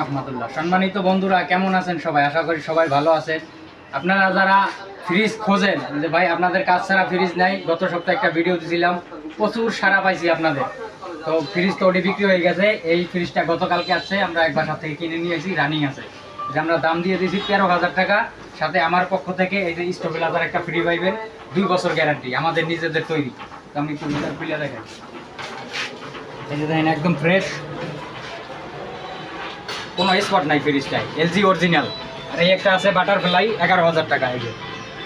রহমতুল্লাহ। সম্মানিত বন্ধুরা, কেমন আছেন সবাই? আশা করি সবাই ভালো আছেন। আপনারা যারা ফ্রিজ খোঁজেন, যে ভাই আপনাদের কাজ ছাড়া ফ্রিজ নাই, গত সপ্তাহে একটা ভিডিও দিয়েছিলাম প্রচুর সারা পাইছি আপনাদের। তো ফ্রিজ তো ওটি বিক্রি হয়ে গেছে, এই ফ্রিজটা গতকালকে আসছে আমরা এক বাসা থেকে কিনে নিয়ে রানিং আছে। যে আমরা দাম দিয়ে দিয়েছি তেরো হাজার টাকা, সাথে আমার পক্ষ থেকে এই যে স্টোবিলাজার একটা ফ্রি পাইবেন, দুই বছর গ্যারান্টি আমাদের নিজেদের তৈরি। আমি একটু খুলে দেখাই। এই যে দেখেন, একদম ফ্রেশ কোনো স্পট নাই ফ্রিজটায় এলজি অরিজিনাল আর এই একটা আছে বাটারফ্লাই এগারো হাজার টাকা, এই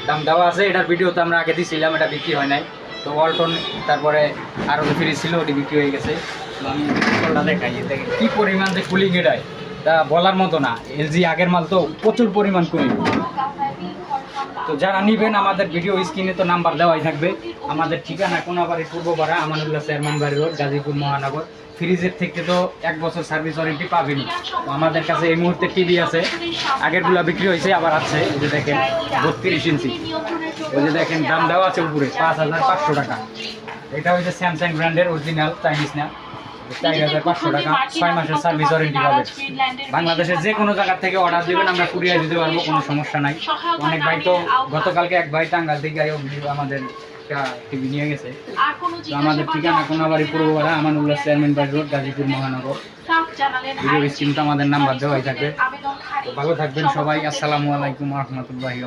দাম দেওয়া আছে, এটার ভিডিও তো আমরা আগে দিয়েছিলাম এটা বিক্রি হয় নাই। তো ওয়ালটন তারপরে আরও যে ফ্রিজ ছিল, ওটি বিক্রি হয়ে গেছে। কি কী পরিমাণ যে কুলিং এটায়। তা বলার মতো না এলজি আগের মাল তো প্রচুর পরিমাণ কুলিং তো যারা নিবেন আমাদের ভিডিও স্ক্রিনে তো নাম্বার দেওয়াই থাকবে। আমাদের ঠিকানা কোনাবাড়ি পূর্বপাড়া আমানুল্লাহ চেয়ারম্যান বাড়ি রোড, গাজীপুর মহানগর। ফ্রিজের থেকে তো এক বছর সার্ভিস ওয়ারেন্টি পাবেনি আমাদের কাছে এই মুহূর্তে টিভি আছে। আগেরগুলো বিক্রি হয়েছে, আবার আছে। এই যে দেখেন, বত্রিশ ইঞ্চি। ওই যে দেখেন, দাম দেওয়া আছে উপরে পাঁচ হাজার পাঁচশো টাকা। এটা হচ্ছে স্যামসাং ব্র্যান্ডের অরিজিনাল চাইনিজ না হাজার পাঁচশো টাকা, ছয় মাসের বাংলাদেশের যে কোনো জায়গা থেকে অর্ডার দেবেন, আমরা কুরিয়ার দিতে পারব, কোনো সমস্যা নাই। অনেক ভাই তো গতকালকে এক ভাই টাঙ্গাল থেকে আমাদের টিভি নিয়ে গেছে। তো আমাদের ঠিকানা কোনাবাড়ি পূর্বপাড়া, আমানুল্লাহ চেয়ারম্যান বাড়ি রোড গাজীপুর মহানগর। আমাদের নাম্বার দেওয়াই থাকবে। ভালো থাকবেন সবাই। আসসালামু আলাইকুম রহমতুল্লাহি